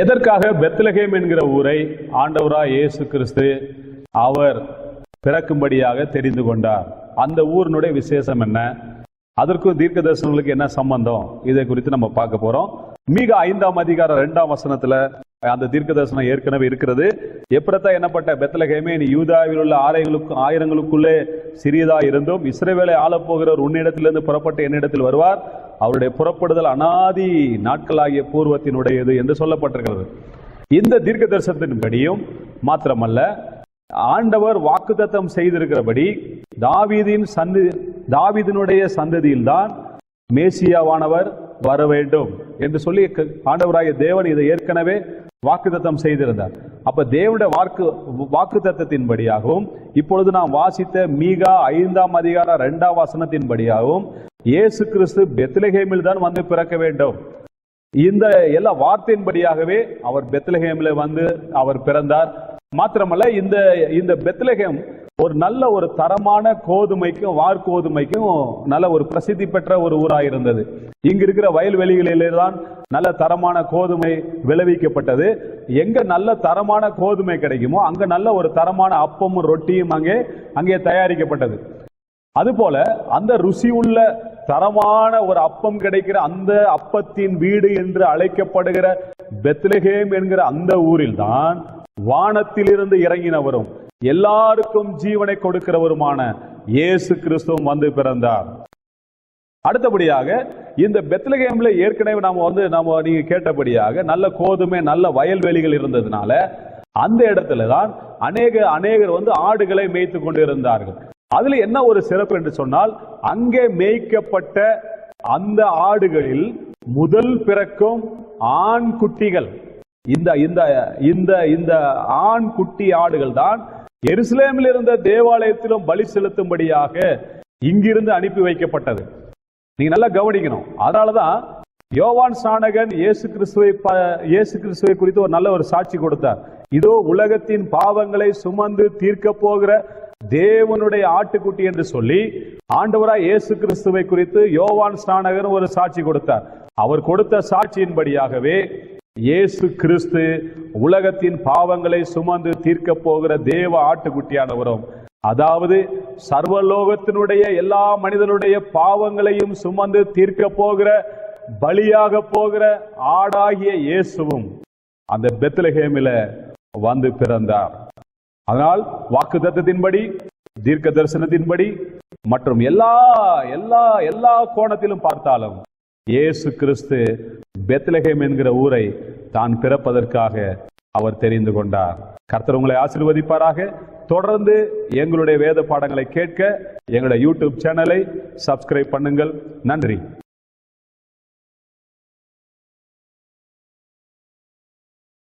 எதற்காக பெத்லகேம் என்கிற ஊரை ஆண்டவராய் இயேசு கிறிஸ்து அவர் பிறக்கும்படியாக தெரிந்து கொண்டார்? அந்த ஊரினுடைய விசேஷம் என்ன? அதற்கும் தீர்க்க தரிசனங்களுக்கு என்ன சம்பந்தம்? இதை குறித்து நம்ம பார்க்க போறோம். மிக ஐந்தாம் அதிகாரம் இரண்டாம் வசனத்துல அந்த தீர்க்க தரிசனம் ஏற்கனவே இருக்கிறது. எப்படித்தான் என்னப்பட்ட பெத்தலகேமே நீ யூதாவில் உள்ள ஆலயங்களுக்கும் ஆயிரங்களுக்குள்ளே சிறியதாக இருந்தும் இஸ்ரேவேலை ஆளப்போகிறவர் உன்னிடத்திலிருந்து புறப்பட்டு என்னிடத்தில் வருவார். அவருடைய புறப்படுதல் அனாதி நாட்களாகிய பூர்வத்தினுடையது என்று சொல்லப்பட்டிருக்கிறது. இந்த தீர்க்க தரிசனத்தின்படியும் மாத்திரமல்ல ஆண்டவர் வாக்குத்தத்தம் செய்திருக்கிறபடி தாவீதின் சந்தி தாவீதினுடைய சந்ததியில்தான் மேசியாவானவர் வர வேண்டும் என்று சொல்லி க- ஆண்டவராகிய தேவன் இதை ஏற்கனவே வாக்குதத்தம் செய்திருந்தார். அப்ப தேவனுடைய வாக்கு வாக்குத்தத்தத்தின்படியாகவும் இப்பொழுது நாம் வாசித்த மீகா ஐந்தாம் அதிகார இரண்டாம் வசனத்தின்படியாகவும் இயேசு கிறிஸ்து பெத்லஹேமில் தான் வந்து பிறக்க வேண்டும். இந்த எல்லா வார்த்தையின்படியாகவே அவர் பெத்லஹேமில் வந்து அவர் பிறந்தார். மாத்திரமல்ல இந்த இந்த பெத்லஹேம் ஒரு நல்ல ஒரு தரமான கோதுமைக்கும் வார்கோதுமைக்கும் நல்ல ஒரு பிரசித்தி பெற்ற ஒரு ஊராக இருந்தது. இங்க இருக்கிற வயல்வெளிகளிலே தான் நல்ல தரமான கோதுமை விளைவிக்கப்பட்டது. எங்க நல்ல தரமான கோதுமை கிடைக்குமோ அங்க நல்ல ஒரு தரமான அப்பமும் ரொட்டியும் அங்கே அங்கே தயாரிக்கப்பட்டது. அதுபோல அந்த ருசி உள்ள தரமான ஒரு அப்பம் கிடைக்கிற அந்த அப்பத்தின் வீடு என்று அழைக்கப்படுகிற பெத்லஹேம் என்கிற அந்த ஊரில் தான் வானத்திலிருந்து இறங்கினவரும் எல்லாருக்கும் ஜீவனை கொடுக்கிறவருமான இயேசு கிறிஸ்துவும் வந்து பிறந்தார். அடுத்தபடியாக இந்த பெத்லகேம்ல ஏற்கனவே நாம வந்து நாம நீங்க கேட்டபடியாக நல்ல கோதுமை நல்ல வயல்வெளிகள் இருந்ததுனால அந்த இடத்துல தான் அநேக அநேகர் வந்து ஆடுகளை மேய்த்து கொண்டிருந்தார்கள். அதுல என்ன ஒரு சிறப்பு என்று சொன்னால் அங்கே மேய்க்கப்பட்ட அந்த ஆடுகளில் முதல் பிறக்கும் ஆண் குட்டிகள் இந்த இந்த இந்த இந்த ஆண் குட்டி ஆடுகள் தான் எருசலேமில் இருந்த தேவாலயத்திலும் பலி செலுத்தும்படியாக இங்கிருந்து அனுப்பி வைக்கப்பட்டது. நீங்க நல்லா கவனிக்கணும். அதனாலதான் யோவான் சாணகன் இயேசு கிறிஸ்துவை இயேசு கிறிஸ்துவை குறித்து ஒரு நல்ல ஒரு சாட்சி கொடுத்தார். இதோ உலகத்தின் பாவங்களை சுமந்து தீர்க்க போகிற தேவனுடைய ஆட்டுக்குட்டி என்று சொல்லி ஆண்டவராய் இயேசு கிறிஸ்துவை குறித்து யோவான் ஸ்நானகர் ஒரு சாட்சி கொடுத்தார். அவர் கொடுத்த சாட்சியின்படியாகவே இயேசு கிறிஸ்து உலகத்தின் பாவங்களை சுமந்து தீர்க்க போகிற தேவ ஆட்டுக்குட்டியானவரும் அதாவது சர்வலோகத்தினுடைய எல்லா மனிதனுடைய பாவங்களையும் சுமந்து தீர்க்க போகிற பலியாக போகிற ஆடாகிய இயேசுவும் அந்த பெத்லஹேமில வந்து பிறந்தார். அதனால் வாக்கு தத்தத்தின்படி தீர்க்க தரிசனத்தின்படி மற்றும் எல்லா எல்லா எல்லா கோணத்திலும் பார்த்தாலும் இயேசு கிறிஸ்து பெத்லஹேம் என்கிற ஊரை தான் பிறப்பதற்காக அவர் தெரிந்து கொண்டார். கர்த்தர் உங்களை ஆசிர்வதிப்பாராக. தொடர்ந்து எங்களுடைய வேத பாடங்களை கேட்க எங்களுடைய யூடியூப் சேனலை சப்ஸ்கிரைப் பண்ணுங்கள். நன்றி.